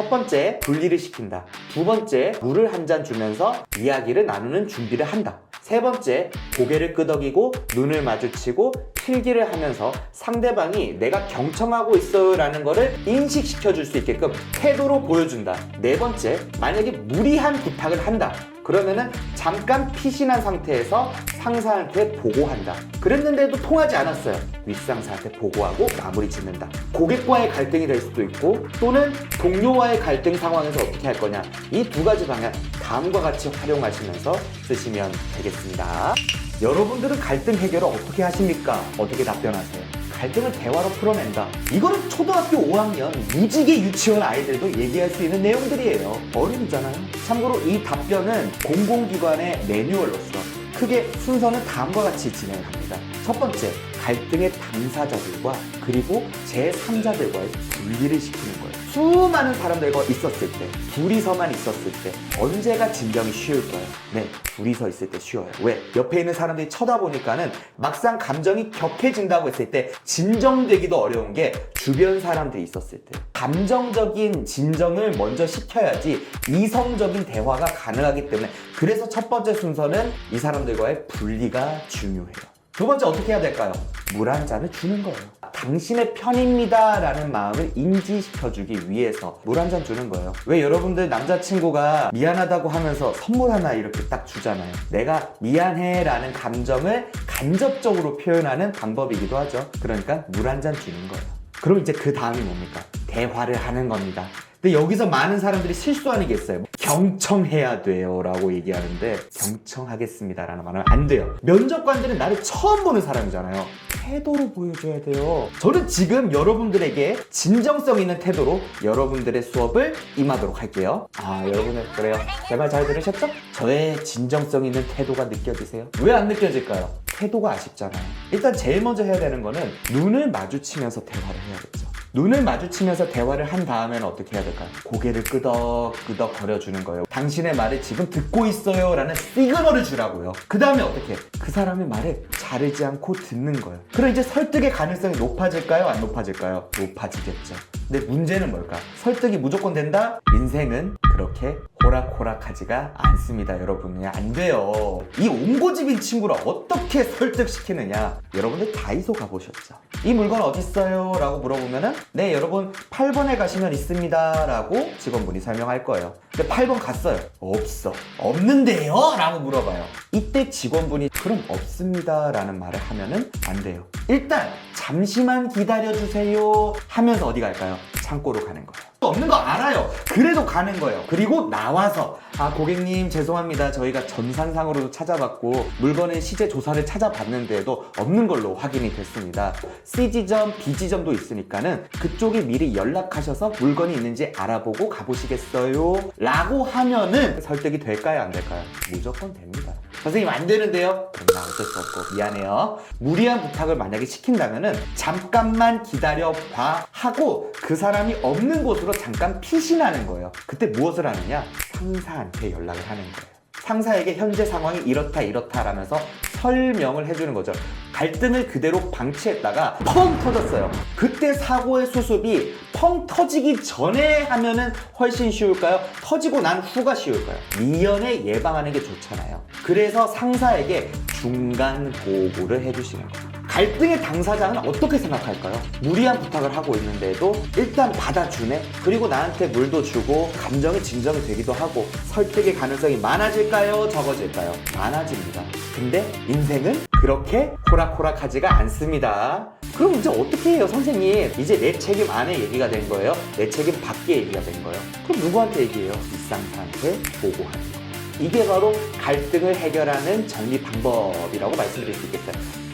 첫 번째, 분리를 시킨다. 두 번째, 물을 한 잔 주면서 이야기를 나누는 준비를 한다. 세 번째, 고개를 끄덕이고 눈을 마주치고 필기를 하면서 상대방이 내가 경청하고 있어요 라는 거를 인식시켜 줄 수 있게끔 태도로 보여준다. 네 번째, 만약에 무리한 부탁을 한다. 그러면은 잠깐 피신한 상태에서 상사한테 보고한다. 그랬는데도 통하지 않았어요. 윗상사한테 보고하고 마무리 짓는다. 고객과의 갈등이 될 수도 있고 또는 동료와의 갈등 상황에서 어떻게 할 거냐. 이 두 가지 방향 다음과 같이 활용하시면서 쓰시면 되겠습니다. 여러분들은 갈등 해결을 어떻게 하십니까? 어떻게 답변하세요? 갈등을 대화로 풀어낸다. 이거는 초등학교 5학년 무지개 유치원 아이들도 얘기할 수 있는 내용들이에요. 어른이잖아요. 참고로 이 답변은 공공기관의 매뉴얼로서 크게 순서는 다음과 같이 진행합니다. 첫 번째, 갈등의 당사자들과 그리고 제3자들과의 분리를 시키는 거예요. 수많은 사람들과 있었을 때, 둘이서만 있었을 때, 언제가 진정이 쉬울까요? 네, 둘이서 있을 때 쉬워요. 왜? 옆에 있는 사람들이 쳐다보니까는 막상 감정이 격해진다고 했을 때 진정되기도 어려운 게 주변 사람들이 있었을 때. 감정적인 진정을 먼저 시켜야지 이성적인 대화가 가능하기 때문에 그래서 첫 번째 순서는 이 사람들과의 분리가 중요해요. 두 번째 어떻게 해야 될까요? 물 한 잔을 주는 거예요. 당신의 편입니다 라는 마음을 인지시켜주기 위해서 물 한 잔 주는 거예요. 왜 여러분들 남자친구가 미안하다고 하면서 선물 하나 이렇게 딱 주잖아요. 내가 미안해 라는 감정을 간접적으로 표현하는 방법이기도 하죠. 그러니까 물 한 잔 주는 거예요. 그럼 이제 그 다음이 뭡니까? 대화를 하는 겁니다. 근데 여기서 많은 사람들이 실수하는 게 있어요. 경청해야 돼요. 라고 얘기하는데, 경청하겠습니다. 라는 말은 안 돼요. 면접관들은 나를 처음 보는 사람이잖아요. 태도로 보여줘야 돼요. 저는 지금 여러분들에게 진정성 있는 태도로 여러분들의 수업을 임하도록 할게요. 아, 여러분들, 그래요. 제 말 잘 들으셨죠? 저의 진정성 있는 태도가 느껴지세요? 왜 안 느껴질까요? 태도가 아쉽잖아요. 일단 제일 먼저 해야 되는 거는 눈을 마주치면서 대화를 해야겠죠. 눈을 마주치면서 대화를 한 다음에는 어떻게 해야 될까요? 고개를 끄덕끄덕 거려주는 거예요. 당신의 말을 지금 듣고 있어요. 라는 시그널을 주라고요. 그 다음에 어떻게? 그 사람의 말을 자르지 않고 듣는 거예요. 그럼 이제 설득의 가능성이 높아질까요? 안 높아질까요? 높아지겠죠. 근데 문제는 뭘까? 설득이 무조건 된다? 인생은 그렇게 호락호락하지가 않습니다, 여러분. 안 돼요. 이 옹고집인 친구를 어떻게 설득시키느냐? 여러분들 다이소 가보셨죠? 이 물건 어딨어요? 라고 물어보면은 네, 여러분 8번에 가시면 있습니다. 라고 직원분이 설명할 거예요. 근데 8번 갔어요. 없어. 없는데요? 라고 물어봐요. 이때 직원분이 그럼 없습니다. 라는 말을 하면은 안 돼요. 일단 잠시만 기다려주세요. 하면서 어디 갈까요? 창고로 가는 거예요. 없는 거 알아요. 그래도 가는 거예요. 그리고 나와서 아 고객님 죄송합니다. 저희가 전산상으로도 찾아봤고 물건의 시제 조사를 찾아봤는데도 없는 걸로 확인이 됐습니다. C 지점, B 지점도 있으니까는 그쪽에 미리 연락하셔서 물건이 있는지 알아보고 가보시겠어요? 라고 하면은 설득이 될까요? 안 될까요? 무조건 됩니다. 선생님 안 되는데요? 나 어쩔 수 없고 미안해요. 무리한 부탁을 만약에 시킨다면은 잠깐만 기다려 봐 하고 그 사람이 없는 곳으로 잠깐 피신하는 거예요. 그때 무엇을 하느냐? 상사한테 연락을 하는 거예요. 상사에게 현재 상황이 이렇다 이렇다라면서 설명을 해주는 거죠. 갈등을 그대로 방치했다가 펑 터졌어요. 그때 사고의 수습이 펑 터지기 전에 하면은 훨씬 쉬울까요? 터지고 난 후가 쉬울까요? 미연에 예방하는 게 좋잖아요. 그래서 상사에게 중간 보고를 해주시는 거예요. 갈등의 당사자는 어떻게 생각할까요? 무리한 부탁을 하고 있는데도 일단 받아주네? 그리고 나한테 물도 주고 감정이 진정이 되기도 하고 설득의 가능성이 많아질까요? 적어질까요? 많아집니다. 근데 인생은 그렇게 호락호락하지가 않습니다. 그럼 이제 어떻게 해요, 선생님? 이제 내 책임 안에 얘기가 된 거예요? 내 책임 밖에 얘기가 된 거예요? 그럼 누구한테 얘기해요? 윗상사한테 보고하는 거예요. 이게 바로 갈등을 해결하는 정리 방법이라고 말씀드릴 수 있겠어요.